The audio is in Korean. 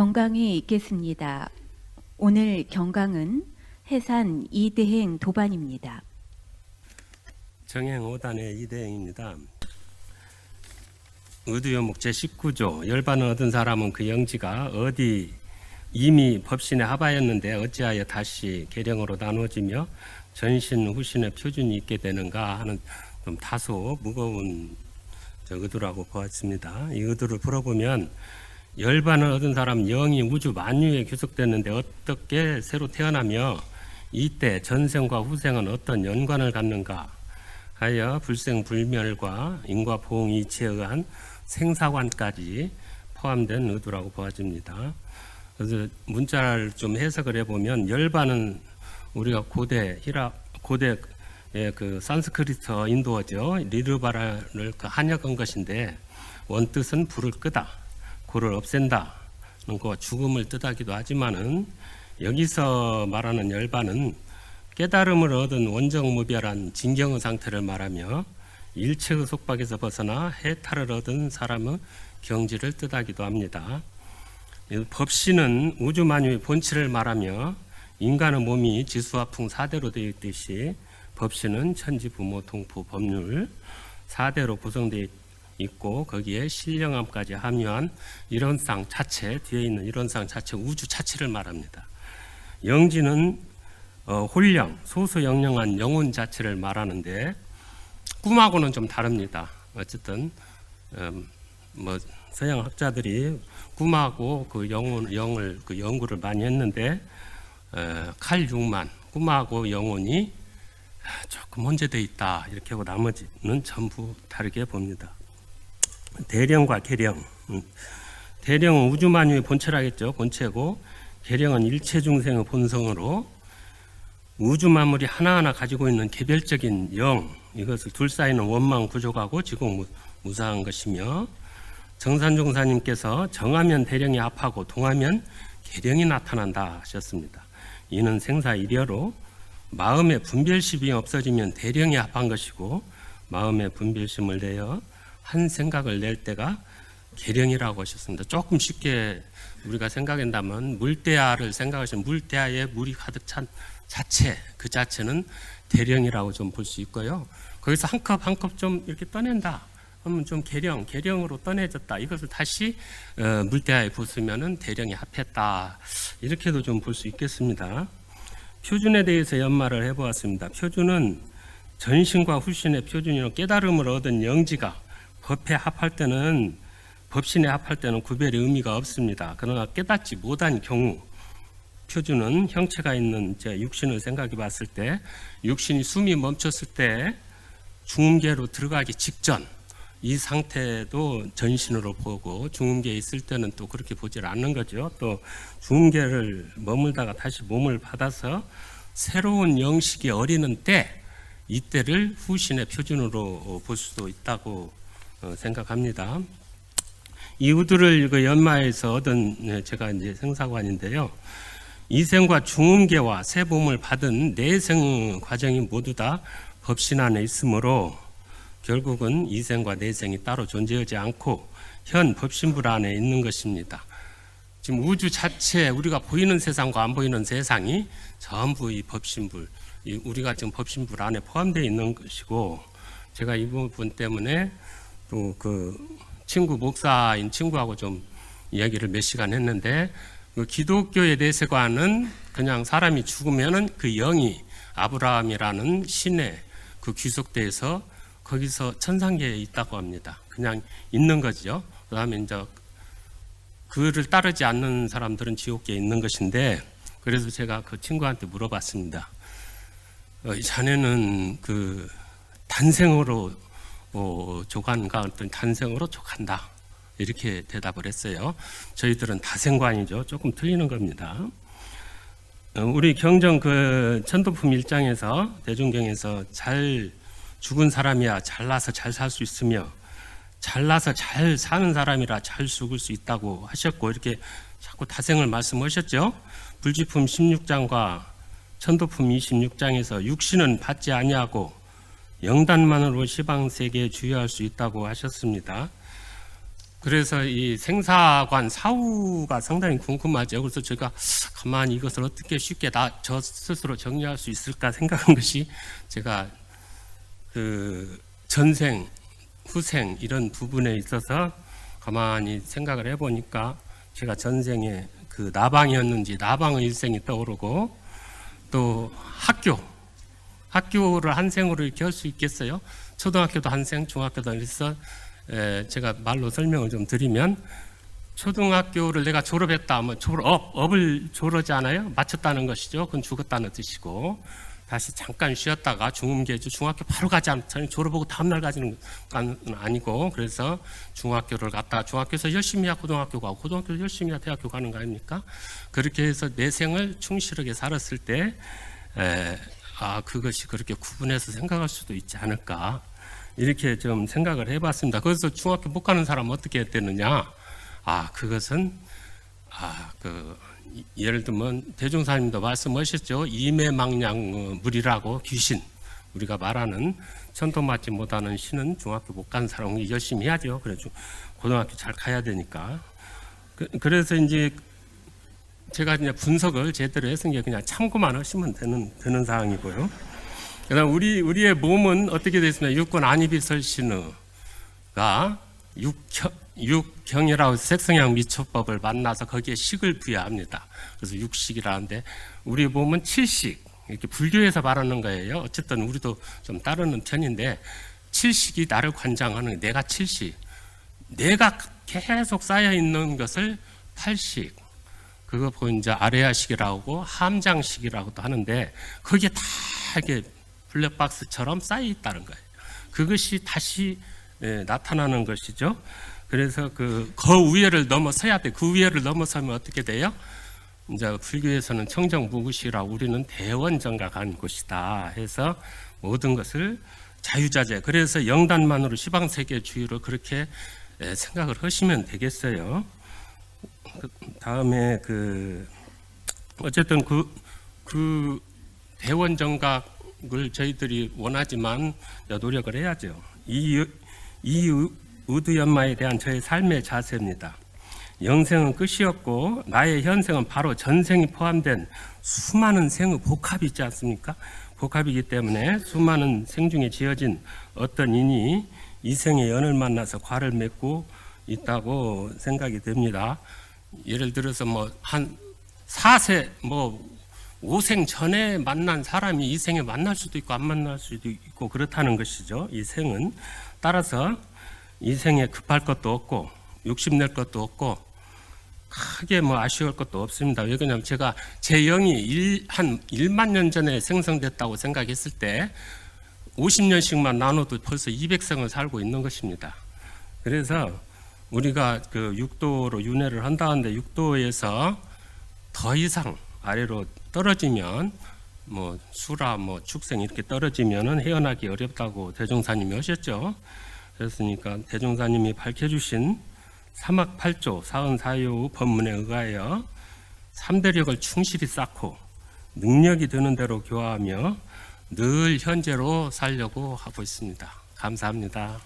경강이 있겠습니다. 오늘 경강은 해산 이대행 도반입니다. 정행 5단의 이대행입니다. 의두요목 제19조 열반을 얻은 사람은 그 영지가 어디 이미 법신에 하바였는데 어찌하여 다시 계령으로 나눠지며 전신 후신의 표준이 있게 되는가 하는 좀 다소 무거운 저 의도라고 보았습니다. 이 의도를 풀어보면 열반을 얻은 사람 영이 우주 만유에 규속됐는데 어떻게 새로 태어나며 이때 전생과 후생은 어떤 연관을 갖는가? 하여 불생불멸과 인과 보응 이치에 의한 생사관까지 포함된 의도라고 보아집니다. 그래서 문자를 좀 해석을 해보면 열반은 우리가 고대 히라 고대 의그 산스크리트 인도어죠. 리르바라를 그 한역한 것인데 원뜻은 불을 끄다, 고를 없앤다, 그 죽음을 뜻하기도 하지만은 여기서 말하는 열반은 깨달음을 얻은 원정무별한 진경의 상태를 말하며 일체의 속박에서 벗어나 해탈을 얻은 사람의 경지를 뜻하기도 합니다. 이 법신은 우주 만유의 본질을 말하며 인간의 몸이 지수화풍 4대로 되어 있듯이 법신은 천지 부모 동포 법률 4대로 구성되어 있고 거기에 신령함까지 함유한 이론상 자체 뒤에 있는 이론상 자체 우주 자체를 말합니다. 영지는 어, 홀령 소수영령한 영혼 자체를 말하는데 꿈하고는 좀 다릅니다. 어쨌든 음, 뭐 서양 학자들이 꿈하고 그 영혼 영을 그 연구를 많이 했는데 어, 칼 융만 꿈하고 영혼이 조금 혼재돼 있다 이렇게 하고 나머지는 전부 다르게 봅니다. 대령과 계령. 음, 대령은 우주 만유의 본체라겠죠 본체고. 계령은 일체 중생의 본성으로 우주 만물이 하나하나 가지고 있는 개별적인 영 이것을 둘사이는 원망 부족하고 지공 무사한 것이며 정산종사님께서 정하면 대령이 합하고 동하면 계령이 나타난다 하셨습니다. 이는 생사 일여로 마음의 분별심이 없어지면 대령이 합한 것이고 마음의 분별심을 내어 한 생각을 낼 때가 계령이라고 하셨습니다. 조금 쉽게 우리가 생각한다면 물대야를 생각하시면 물대야에 물이 가득 찬 자체 그 자체는 대령이라고 좀 볼 수 있고요. 거기서 한 컵 한 컵 좀 이렇게 떠낸다. 하면 좀 계령, 계령으로 떠내졌다. 이것을 다시 어, 물대야에 부으면은 대령이 합했다. 이렇게도 좀 볼 수 있겠습니다. 표준에 대해서 연말을 해보았습니다. 표준은 전신과 후신의 표준이로 깨달음을 얻은 영지가 법에 합할 때는 법신에 합할 때는 구별의 의미가 없습니다. 그러나 깨닫지 못한 경우 표준은 형체가 있는 제 육신을 생각해 봤을 때 육신이 숨이 멈췄을 때 중음계로 들어가기 직전 이 상태도 전신으로 보고 중음계에 있을 때는 또 그렇게 보질 않는 거죠. 또 중음계를 머물다가 다시 몸을 받아서 새로운 영식이 어리는 때 이때를 후신의 표준으로 볼 수도 있다고 어, 생각합니다. 이우들을 그 연마에서 얻은 네, 제가 이제 생사관인데요. 이생과 중음계와 세봄을 받은 내생 과정이 모두 다 법신 안에 있으므로 결국은 이생과 내생이 따로 존재하지 않고 현 법신불 안에 있는 것입니다. 지금 우주 자체 우리가 보이는 세상과 안 보이는 세상이 전부 이 법신불, 이 우리가 지금 법신불 안에 포함되어 있는 것이고 제가 이 부분 때문에 또 그 친구 목사인 친구하고 좀 이야기를 몇 시간 했는데 그 기독교의 내세관은 그냥 사람이 죽으면은 그 영이 아브라함이라는 신의 그 귀속대에서 거기서 천상계에 있다고 합니다. 그냥 있는 거죠. 그다음에 이제 그를 따르지 않는 사람들은 지옥계에 있는 것인데 그래서 제가 그 친구한테 물어봤습니다. 어, 이 자네는 그 단생으로 어, 조간가 어떤 단생으로 족한다 이렇게 대답을 했어요. 저희들은 다생관이죠. 조금 틀리는 겁니다. 어, 우리 경정 그 천도품 일장에서 대중경에서 잘 죽은 사람이야 잘나서 잘 살 수 있으며 잘나서 잘 사는 사람이라 잘 죽을 수 있다고 하셨고 이렇게 자꾸 다생을 말씀하셨죠. 불지품 16장과 천도품 26장에서 육신은 받지 아니하고 영단만으로 시방 세계에 주유할 수 있다고 하셨습니다. 그래서 이 생사관 사후가 상당히 궁금하죠. 그래서 제가 가만히 이것을 어떻게 쉽게 나 저 스스로 정리할 수 있을까 생각한 것이 제가 그 전생, 후생 이런 부분에 있어서 가만히 생각을 해보니까 제가 전생에 그 나방이었는지 나방의 일생이 떠오르고 또 학교, 학교를 한 생으로 이렇게 할 수 있겠어요? 초등학교도 한 생, 중학교도 에, 제가 말로 설명을 좀 드리면 초등학교를 내가 졸업했다 하면 졸업, 업을 졸업하잖아요. 마쳤다는 것이죠. 그건 죽었다는 뜻이고 다시 잠깐 쉬었다가 중음계주 중학교 바로 가지 않잖아요. 졸업하고 다음날 가지는 건 아니고 그래서 중학교를 갔다 중학교에서 열심히 해야 고등학교 가고 고등학교 열심히 해야 대학교 가는 거 아닙니까? 그렇게 해서 내 생을 충실하게 살았을 때 에, 아, 그것이 그렇게 구분해서 생각할 수도 있지 않을까. 이렇게 좀 생각을 해봤습니다. 그래서 중학교 못 가는 사람 어떻게 했대느냐? 아, 그것은, 아, 그, 이- 예를 들면, 대종사님도 말씀하셨죠. 이매망냥 물이라고 귀신. 우리가 말하는 천도 맞지 못하는 신은 중학교 못 간 사람이 열심히 해야죠. 그래, 중- 고등학교 잘 가야 되니까. 그, 그래서 이제 제가 이제 분석을 제대로 했은 게 그냥 참고만 하시면 되는 되는 사항이고요. 그다음 우리 우리의 몸은 어떻게 되어 있습니까? 육군 안입이 설신의가 육형, 육경이라고 색성향 미초법을 만나서 거기에 식을 부여합니다. 그래서 육식이라는데 우리 몸은 칠식 이렇게 불교에서 말하는 거예요. 어쨌든 우리도 좀 따르는 편인데 칠식이 나를 관장하는 내가 칠식, 내가 계속 쌓여 있는 것을 팔식, 그거 보고 이제 아레아식이라고 함장식이라고도 하는데 거기에 다 이게 블랙박스처럼 쌓여 있다는 거예요. 그것이 다시 예, 나타나는 것이죠. 그래서 그, 그 위에를 넘어서야 돼. 그 위에를 넘어서면 어떻게 돼요? 이제 불교에서는 청정무구시라 우리는 대원정각한 곳이다 해서 모든 것을 자유자재. 그래서 영단만으로 시방 세계 주의로 그렇게 예, 생각을 하시면 되겠어요. 그 다음에 그 어쨌든 그, 그 대원 정각을 저희들이 원하지만 노력을 해야죠. 이, 이 의- 의두연마에 대한 저의 삶의 자세입니다. 영생은 끝이었고 나의 현생은 바로 전생이 포함된 수많은 생의 복합이 있지 않습니까? 복합이기 때문에 수많은 생 중에 지어진 어떤 인이 이 생에 연을 만나서 과를 맺고 있다고 생각이 됩니다. 예를 들어서 뭐 한 4세 뭐 5생 전에 만난 사람이 이 생에 만날 수도 있고 안 만날 수도 있고 그렇다는 것이죠. 이 생은 따라서 이 생에 급할 것도 없고 욕심낼 것도 없고 크게 뭐 아쉬울 것도 없습니다. 왜 그러냐면 제가 제 영이 일, 한 1만 년 전에 생성됐다고 생각했을 때 50년씩만 나눠도 벌써 200생을 살고 있는 것입니다. 그래서 우리가 그 육도로 윤회를 한다는데 육도에서 더 이상 아래로 떨어지면 뭐 수라 뭐 축생 이렇게 떨어지면은 헤어나기 어렵다고 대종사님이 하셨죠. 그랬으니까 대종사님이 밝혀주신 사막 8조 44요 법문에 의하여 삼대력을 충실히 쌓고 능력이 드는 대로 교화하며 늘 현재로 살려고 하고 있습니다. 감사합니다.